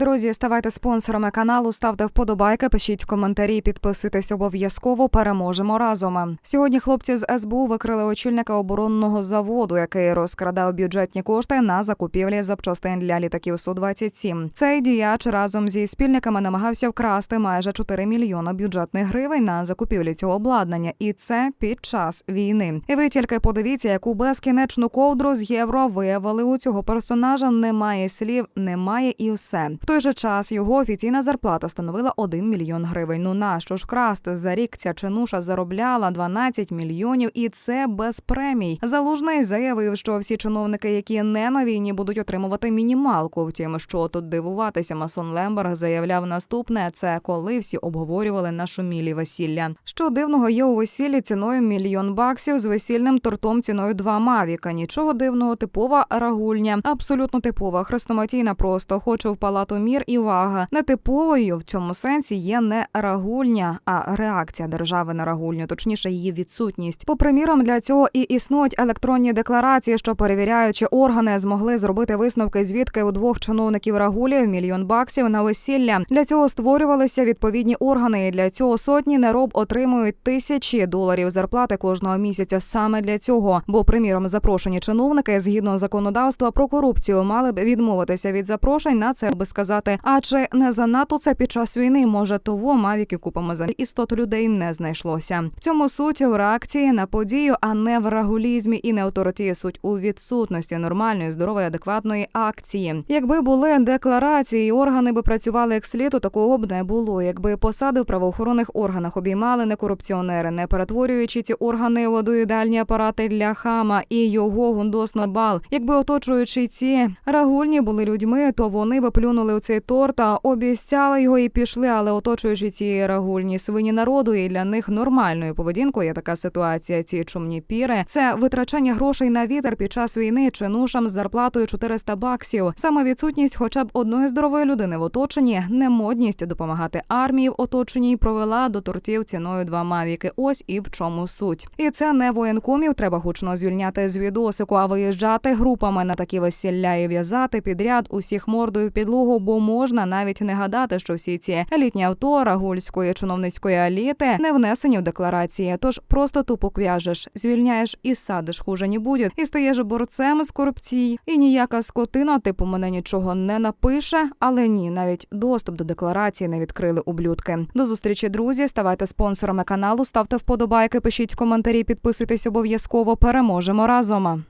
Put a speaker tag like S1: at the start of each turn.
S1: Друзі, ставайте спонсорами каналу, ставте вподобайки, пишіть коментарі, підписуйтесь обов'язково. Переможемо разом. Сьогодні хлопці з СБУ викрили очільника оборонного заводу, який розкрадав бюджетні кошти на закупівлі запчастин для літаків су 27 Цей діяч разом зі спільниками намагався вкрасти майже 4 мільйона бюджетних гривень на закупівлі цього обладнання, і це під час війни. І ви тільки подивіться, яку безкінечну ковдру з євро виявили у цього персонажа. Немає слів, немає і все. Той же час його офіційна зарплата становила 1 мільйон гривень. Ну нащо ж красти за рік ця чинуша заробляла 12 мільйонів, і це без премій. Залужний заявив, що всі чиновники, які не на війні, будуть отримувати мінімалку. Втім, що тут дивуватися, масон Лемберг заявляв наступне: це коли всі обговорювали нашумілі весілля. Що дивного є у весіллі ціною мільйон баксів з весільним тортом ціною два мавіка. Нічого дивного, типова рагульня, абсолютно типова, хрестоматійна. Просто хочу в палату мір і вага. Нетиповою в цьому сенсі є не рагульня, а реакція держави на рагульню, точніше її відсутність. По примірам, для цього і існують електронні декларації, що перевіряючи органи, змогли зробити висновки, звідки у двох чиновників рагулів мільйон баксів на весілля. Для цього створювалися відповідні органи. І для цього сотні нероб отримують тисячі доларів зарплати кожного місяця саме для цього. Бо, приміром, запрошені чиновники згідно законодавства про корупцію мали б відмовитися від запрошень на це, аби сказати, а чи не занадто це під час війни? Може, того мавіки купами за істот людей не знайшлося. В цьому суть в реакції на подію, а не в рагулізмі і не authority. Суть у відсутності нормальної, здорової, адекватної акції. Якби були декларації, органи би працювали як слід, то такого б не було. Якби посади в правоохоронних органах обіймали не корупціонери, не перетворюючи ці органи в водоїдальні апарати для хама і його гундосно бал. Якби оточуючи ці рагульні були людьми, то вони би плюнули у цей торт, та обіцяли його і пішли. Але оточуючи ці рагульні свині народу, і для них нормальною поведінкою є така ситуація. Ці чумні піри це витрачання грошей на вітер під час війни чинушам з зарплатою 400 баксів. Саме відсутність, хоча б одної здорової людини в оточенні, немодність допомагати армії в оточенні привела до тортів ціною два мавіки. Ось і в чому суть. І це не воєнкомів треба гучно звільняти з відосику, а виїжджати групами на такі весілля і в'язати підряд усіх мордою підлогу, бо можна навіть не гадати, що всі ці елітні авто рагульської чиновницької еліти не внесені в декларації. Тож просто тупо в'яжеш, звільняєш і садиш хуже не буде, і стаєш борцем з корупції. І ніяка скотина, типу мене нічого не напише, але ні, навіть доступ до декларації не відкрили ублюдки. До зустрічі, друзі. Ставайте спонсорами каналу, ставте вподобайки, пишіть коментарі, підписуйтесь обов'язково. Переможемо разом.